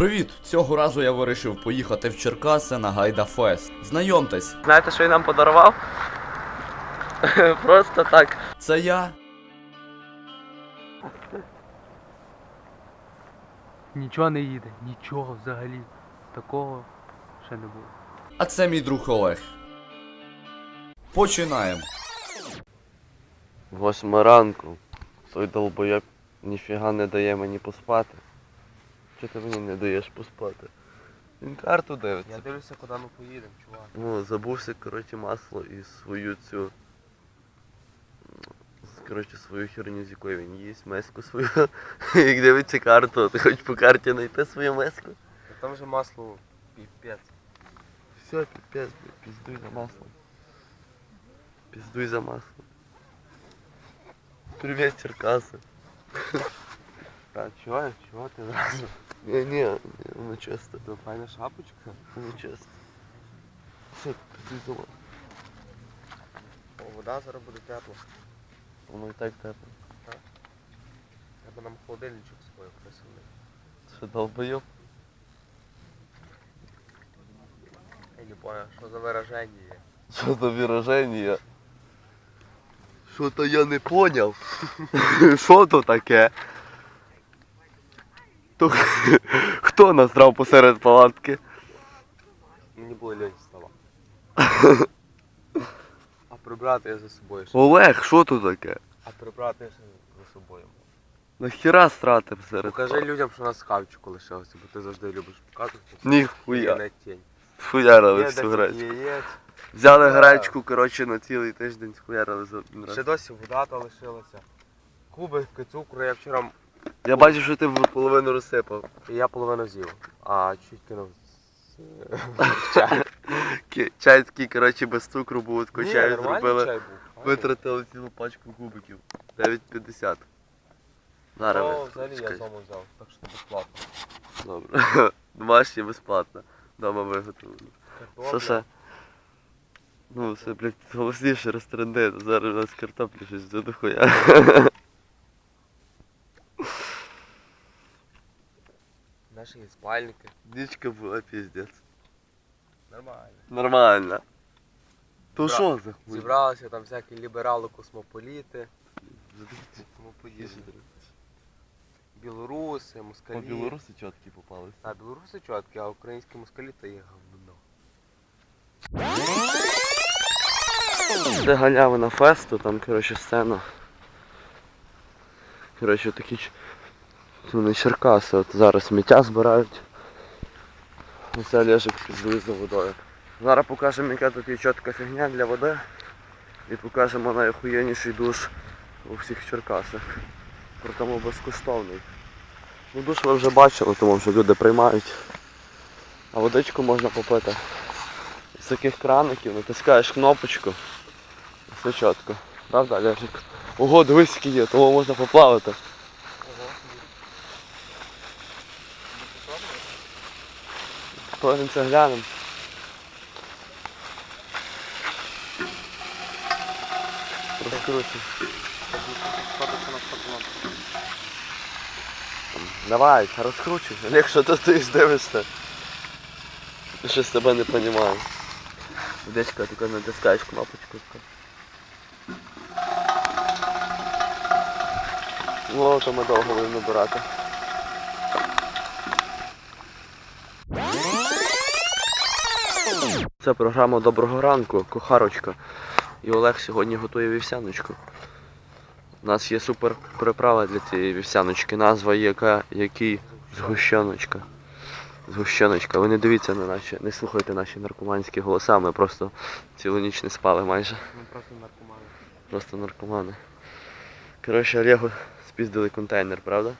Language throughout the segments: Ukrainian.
Привіт! Цього разу я вирішив поїхати в Черкаси на Гайда Фест. Знайомтесь, Знаєте, що він нам подарував? Просто так. це я. Нічого не їде, нічого взагалі. Такого ще не було. А це мій друг Олег. Починаємо. Восьма ранку. Той долбоєб ніфіга не дає мені поспати. Чого ти мені не даєш поспати? Він карту дивиться. Я дивлюся, куди ми поїдемо, чувак. Ну, забувся, коротше, масло і свою цю. Коротше, свою херню, з якої він їсть, меску свою. Як дивиться карту, ти хоч по карті знайти свою меску. Та Там же масло піпець. Все, пипец, блядь, пиздуй за маслом. Пиздуй за маслом. Привет, Черкасы. А чого? Чого ти зразу? Не, не, ну чисто. То файна шапочка. Ну чисто. Все, за. О, вода зараз буде тепла. Воно і так тепло. Треба нам холодильничок свій присунути. Що долбоёб? Я не понял, що за вираження є. Що за вираження? Що то я не поняв. Що то таке? То хто насрав посеред палатки? Мені було лень стало. А прибрати я за собою ще. Олег, що то таке? А прибрати я ще за собою. Нахіра срати посеред Покажи людям, що у нас хавчику лишилося, бо ти завжди любиш показувати. Ніхуя. на тінь. Схуярили Є всю 10 гречку. яєць. Взяли гречку, коротше, на цілий тиждень схуярили за один раз. Ще досі вода та лишилася. Кубики цукру я вчора Я бачу, що ти половину розсипав. я половину з'їв, а чуть кинув з чай. Чай такий, коротше, без цукру був, от Ні, чаю нормальний зробили. чай був. Витратили цілу пачку кубиків. 9,50. Зараз О, ви взагалі я чекай. дому взяв, так що безплатно. Добре. Домашнє безплатно. Дома виготовлено. Що Картопля. ще? Ну, це, блядь, голосніше розтренди, зараз у нас картоплі щось за є спальники. Нічка була піздець. Нормально. Нормально. То Бра- що за хуй? Зібралися там всякі ліберали, космополіти. Білоруси, По москалі. білоруси чіткі попались. А білоруси чоткі, а українські москалі то є говно. Де галявина фесту, там, коротше, сцена. Коротше, такі ч- не Черкаси, от зараз сміття збирають. Ось Олежик за водою. Зараз покажемо, яка тут є чітка фігня для води. І покажемо найохуєнніший душ у всіх Черкасах. Притому безкоштовний. Ну душ ви вже бачили, тому що люди приймають. А водичку можна попити. З таких краників натискаєш кнопочку. Все чітко. Правда, Олежик? Ого, дивись, який є, тому можна поплавати. Потім це глянемо. Розкручуй. Давай, розкручуй. Олег, що ти стоїш дивишся? Щось тебе не розумію. Дечка, тільки натискаєш кнопочку. Ну, то ми довго будемо набирати. Це програма Доброго ранку, кухарочка. І Олег сьогодні готує вівсяночку. У нас є супер приправа для цієї вівсяночки. Назва яка, який згущеночка. Згущеночка. Ви не дивіться на наші, не слухайте наші наркоманські голоса, ми просто цілу ніч не спали майже. Ми просто наркомани. Просто наркомани. Коротше, Олегу спіздили контейнер, правда?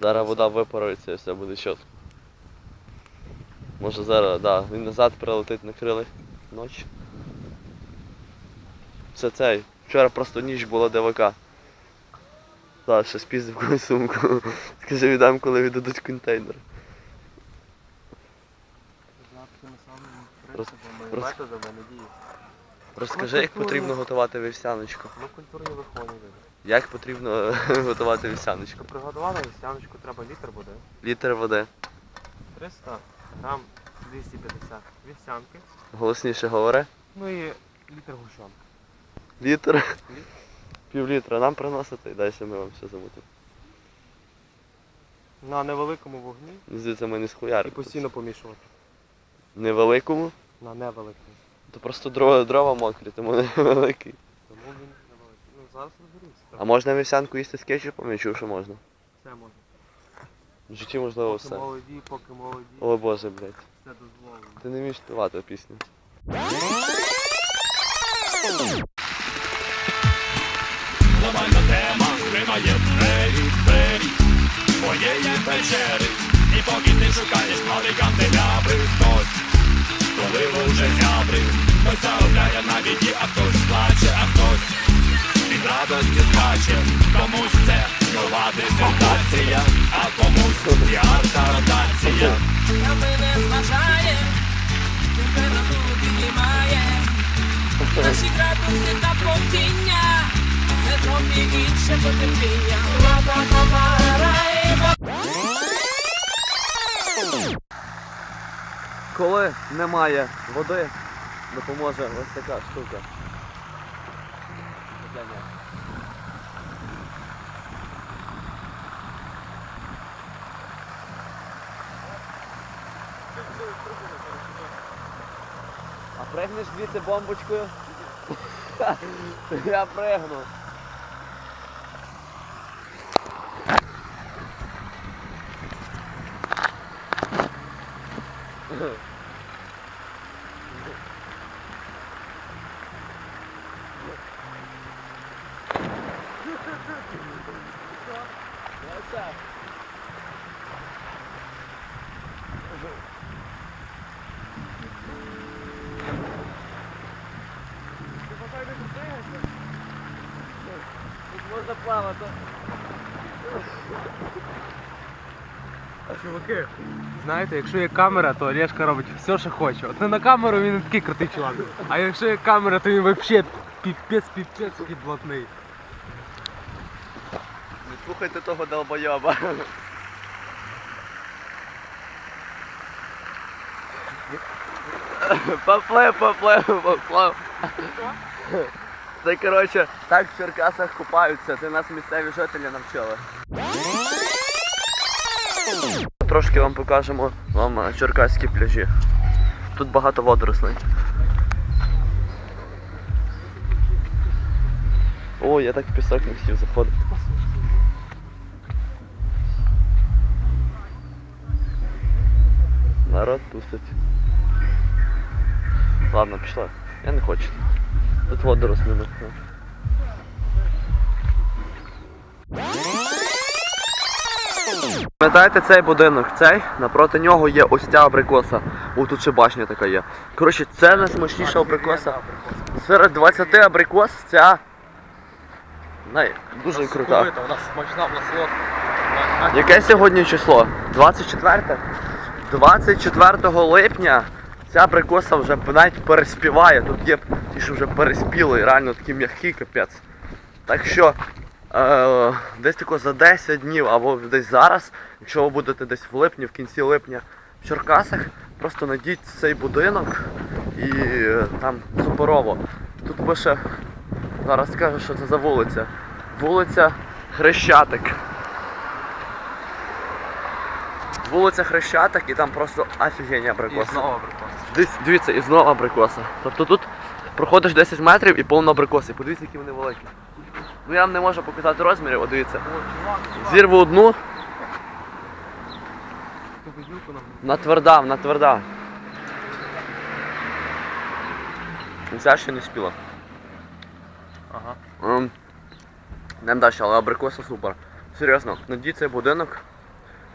Зараз вода випарується і все буде чітко. Може зараз, да, він назад прилетить на крилах ночі. Це цей. Вчора просто ніч була ДВК. Так, ще спіздив когось сумку. Скажи, віддам, коли віддадуть контейнер. Роз- роз-. Розкажи, як потрібно готувати вівсяночку. Ну культурні виховані люди. Як потрібно готувати вівсяночку? Приготували вівсяночку, треба літр води. Літр води. 300 грам 250 вівсянки. Голосніше говори. Ну і літр гущонки. Літр. Пів літра нам приносити і далі ми вам все замутимо. На невеликому вогні Звідси ми не і постійно помішувати. Невеликому, На невеликому. то просто дрова, дрова мокрі, тому невеликий. Тому він невеликий. Ну зараз розберуся. А можна вівсянку їсти з кетчупом? Я чув, що можна. Все можна. В житті можливо Поки все. молоді, поки молоді, О боже, блядь. все дозволено. Ти не вмієш співати пісню. Глобальна тема тримає двері, двері твоєї печери. І поки ти шукаєш нові канделябри, хтось стулило вже зябри. Хтось заробляє на біді, а хтось плаче, а хтось від радості скаче. Комусь це нова дисертація, а комусь піар та ротація. Та ми не зважаєм, температуру піднімає. Наші градуси та потіння, це трохи інше потерпіння. Коли немає води, допоможе ось така штука. А пригнеш звідти бомбочкою? Я пригну. Можна плавати. Чуваки, знаєте, якщо є камера, то Олешка робить все, що хоче. От не на камеру він не такий крутий чувак. А якщо є камера, то він взагалі піпець, піпець такий блатний. Не слухайте того долбойоба. Поплив, поплив, поплив. Це коротше, так в Черкасах купаються, це нас місцеві жителі навчили. Трошки вам покажемо вам е, черкаські пляжі. Тут багато водорослей. О, я так в пісок не хотів заходити. Народ тусить. Ладно, пішла. Я не хочу. Тут водоросли не Пам'ятаєте цей будинок? Цей? Напроти нього є ось ця абрикоса. О, тут ще башня така є. Коротше, це найсмачніша абрикоса. Серед 20 абрикос ця най... дуже крута. Вона смачна, вона солодка. Яке сьогодні число? 24? 24 липня ця абрикоса вже навіть переспіває. Тут є ті, що вже переспіли, реально такі м'які капець. Так що е, десь тако за 10 днів або десь зараз, якщо ви будете десь в липні, в кінці липня в Черкасах, просто найдіть цей будинок і е, там суперово. Тут пише, зараз скажу, що це за вулиця. Вулиця Хрещатик. Вулиця Хрещатик і там просто офігенні абрикоси. абрикос. Дивіться, дивіться, і знову абрикоса. Тобто тут проходиш 10 метрів і повно абрикоси. Подивіться, які вони великі. Ну я вам не можу показати розмірів, от дивіться. Зірву одну, на тверда, на тверда. Ця ще не спіла. Ага. Ем, Йдемо далі, але абрикоса супер. Серйозно, найдіть цей будинок,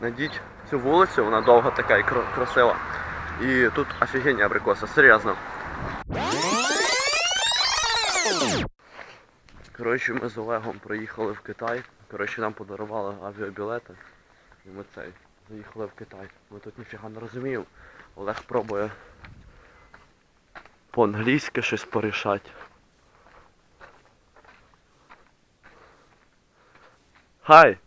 найдіть цю вулицю, вона довга така і красива. І тут офігенні абрикоси, серйозно. Коротше, ми з Олегом приїхали в Китай. Коротше, нам подарували авіабілети. І ми цей заїхали в Китай. Ми тут ніфіга не розуміємо. Олег пробує по-англійськи щось порішати. Хай!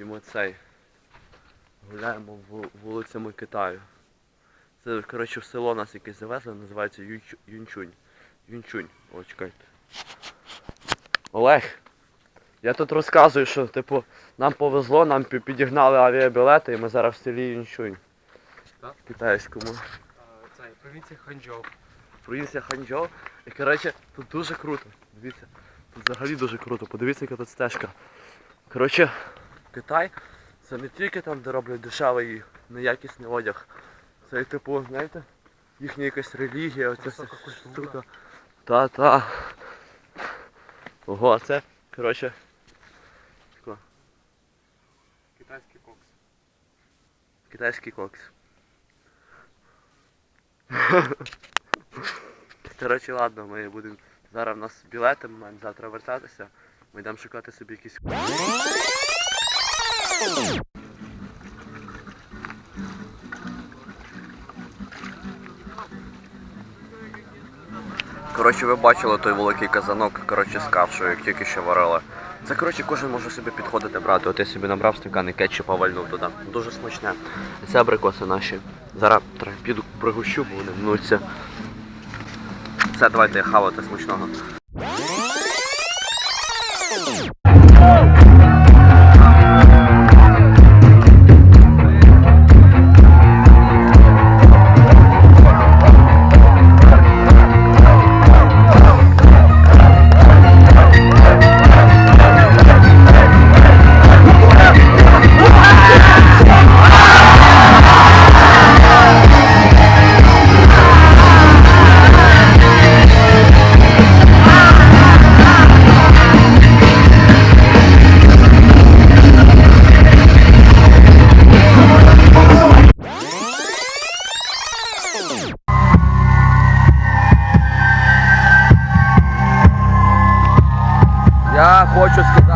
І ми цей. Гуляємо вулицями Китаю. Це, коротше, в село нас якесь завезли, називається Юнчунь. Юнчунь. О, чекайте. Олег, я тут розказую, що, типу, нам повезло, нам підігнали авіабілети і ми зараз в селі Юнчунь. Так? В китайському. Це провінція Ханчжоу. Провінція Ханчжоу. І коротше, тут дуже круто. Дивіться. Тут взагалі дуже круто. Подивіться, яка тут стежка. Коротше, Китай це не тільки там, де роблять дешевий і неякісний одяг. Це і типу, знаєте, їхня якась релігія, оця вся штука. Та-та. Ого, це, коротше, Китайський кокс. китайський кокс. Коротше, ладно, ми будемо. Зараз в нас білети, ми маємо завтра вертатися. Ми йдемо шукати собі якісь. Коротше, ви бачили той великий казанок, коротше, з кашею, як тільки що варили. Це коротше кожен може собі підходити брати. От я собі набрав стакан кетчупа вальнув туди. Дуже смачне. Це абрикоси наші. Зараз піду пригощу, бо вони мнуться. Це давайте хавати смачного.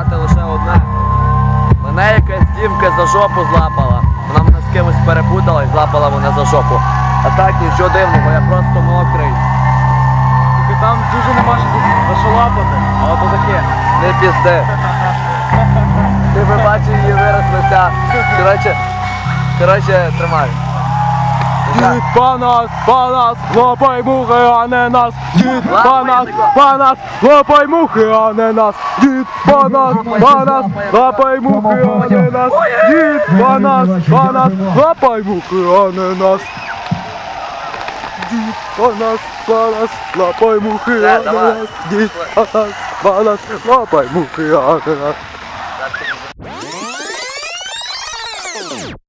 Сказати лише одне. Мене якась дівка за жопу злапала. Вона мене з кимось перепутала і злапала мене за жопу. А так нічого дивного, я просто мокрий. Тільки там дуже нема що за- зашалапати, а ото таке. Не пізди. Ти би бачив її вираз лиця. Коротше, коротше, тримай. Дід Панас, Панас, лопай мухи, а не нас. Дід Панас. Панас, лопай мухи, а не нас. Дід Панас, Панас, лопай мухи, а не нас. Дід Панас, Панас, лопай мухи, а не нас. Дід Панас, Панас, лопай мухи, а не нас. Дід Панас, Панас, лопай мухи, а не нас.